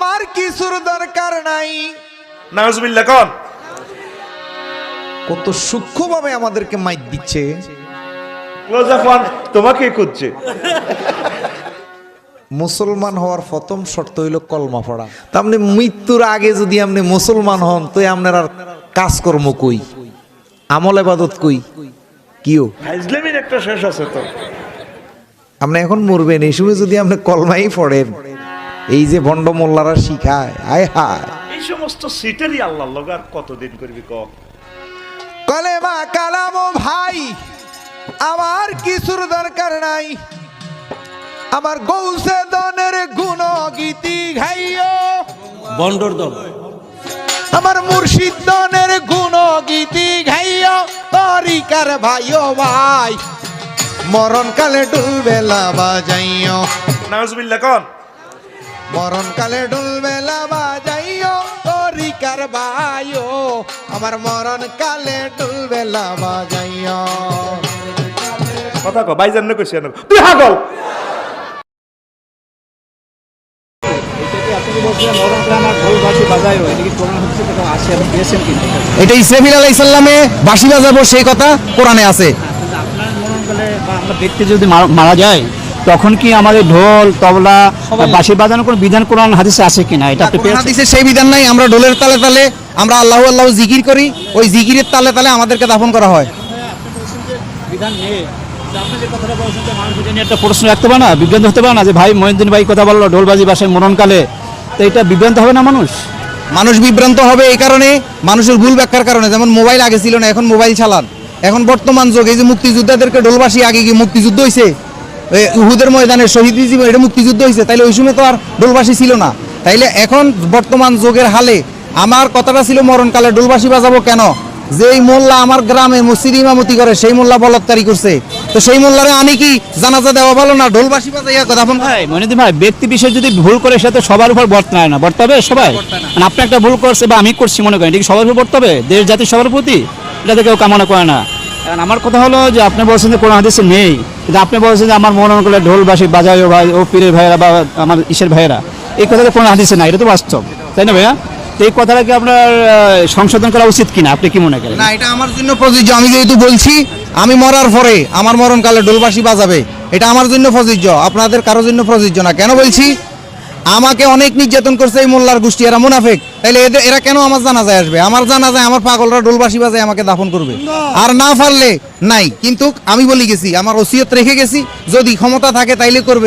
আমার কিছুর দরকার নাই। নাউজুবিল্লাহ কোন। কত সূক্ষ্মভাবে আমাদেরকে মাইক দিচ্ছে। তোমাকে খুঁজছে। মুসলমান হওয়ার প্রথম শর্ত হইল কলমা পড়া। তা আপনি মৃত্যুর আগে যদি আপনি মুসলমান হন তো আপনার আর কাজকর্ম কই? আমল এবাদত কই? কিও? একটা শেষ আছে তো। আপনি এখন মরবেন এই সময় যদি আপনি কলমাই পড়েন। এই যে ভণ্ড মোল্লারা শিখায় আয় হায়। এই সমস্ত সিটেরই আল্লাহর লগে আর কতদিন করবি ক? কলেমা কালাম ভাই আমার কিছুর দরকার নাই। আমার গৌসে দনের গুণ গীতি ঘাইও বন্ডর দল। আমার মুর্শিদ দনের গুণ গীতি ঘাইও তরিকার ভাইও ভাই মরণ কালে ডুলবেলা বাজাইও নাউজুবিল্লাহ কোন। মরণ কালে ডুলবেলা বাজাইও তরিকার ভাইও আমার মরণ কালে ডুলবেলা বাজাইও। কথা কো ভাইজান না কইছি না তুই হাগল! এটা ইসরাফিল আলাইহিস সালামে বাঁশি বাজাবো সেই কথা কোরআনে আছে। আমরা ব্যক্তি যদি মারা- মারা যায় তখন কি আমাদের ঢোল তবলা বাঁশি বাজানোর কোনো বিধান কোরআন হাদিসে আছে কিনা? এটা? হাদিসে সেই বিধান নাই। আমরা ঢোলের তালে তালে আমরা আল্লাহ আল্লাহ জিকির করি ওই জিকিরের তালে তালে আমাদেরকে দাফন করা হয়। বিধান নেই। একটা প্রশ্ন রাখতে পারে না বিভ্রান্ত হতে পারে না যে ভাই মহিউদ্দিন ভাই কথা বলল ঢোলবাজি বাসায় মরণকালে। তো এটা বিভ্রান্ত হবে না মানুষ? মানুষ বিভ্রান্ত হবে এই কারণে মানুষের ভুল ব্যাখ্যার কারণে। যেমন মোবাইল আগে ছিল না এখন মোবাইল চালান। এখন বর্তমান যুগ এই যে মুক্তিযোদ্ধাদেরকে ঢোলবাসী আগে কি মুক্তিযুদ্ধ হয়েছে উহুদের ময়দানে শহীদ জীবন এটা মুক্তিযুদ্ধ হয়েছে। তাইলে ওই সময় তো আর ঢোলবাসী ছিল না। তাইলে এখন বর্তমান যুগের হালে আমার কথাটা ছিল মরণকালে ঢোলবাসী বাজাবো কেন? যেই মোল্লা আমার গ্রামে মসজিদ ইমামতি করে সেই মোল্লা বলৎকারী করছে। তো সেই মোল্লারে আমি কি জানাজা দেওয়া ভালো না? ঢোলবাসী বাজাইয়া কথা ফোন ভাই মহিউদ্দিন ভাই ব্যক্তি বিশেষ যদি ভুল করে সেটা তো সবার উপর বর্তায় না। বর্তাবে সবাই? মানে আপনি একটা ভুল করছে বা আমি করছি মনে করেন এটা কি সবার উপর বর্তাবে? দেশ জাতির সবার প্রতি? এটা তো কেউ কামনা করে না। কারণ আমার কথা হলো যে আপনি বলছেন যে কোরআন হাদিসে নেই, কিন্তু আপনি বলছেন যে আমার মনে করলে ঢোল বাসি বাজায় ভাই ও পীরের ভাইয়েরা বা আমার ইসের ভাইয়েরা, এই কথাটা কোনো হাদিসে না এটা তো বাস্তব, তাই না ভাইয়া? এই কথাটা কি আপনার সংশোধন করা উচিত কিনা, আপনি কি মনে করেন? না, এটা আমার জন্য প্রযোজ্য, আমি যেহেতু বলছি, আমি মরার পরে আমার মরণকালে ডোলবাসী বাজাবে, এটা আমার জন্য প্রযোজ্য, আপনাদের কারোর জন্য প্রযোজ্য না। কেন বলছি? আমাকে অনেক নির্যাতন করছে এই মোল্লার গোষ্ঠী এরা মুনাফেক। তাইলে এদের এরা কেন আমার জানাজায় আসবে? আমার জানাজায় আমার পাগলরা ডোলবাসী বাজায় আমাকে দাফন করবে। আর না পারলে নাই। কিন্তু আমি বলি গেছি আমার ওসিয়ত রেখে গেছি যদি ক্ষমতা থাকে তাইলে করবে।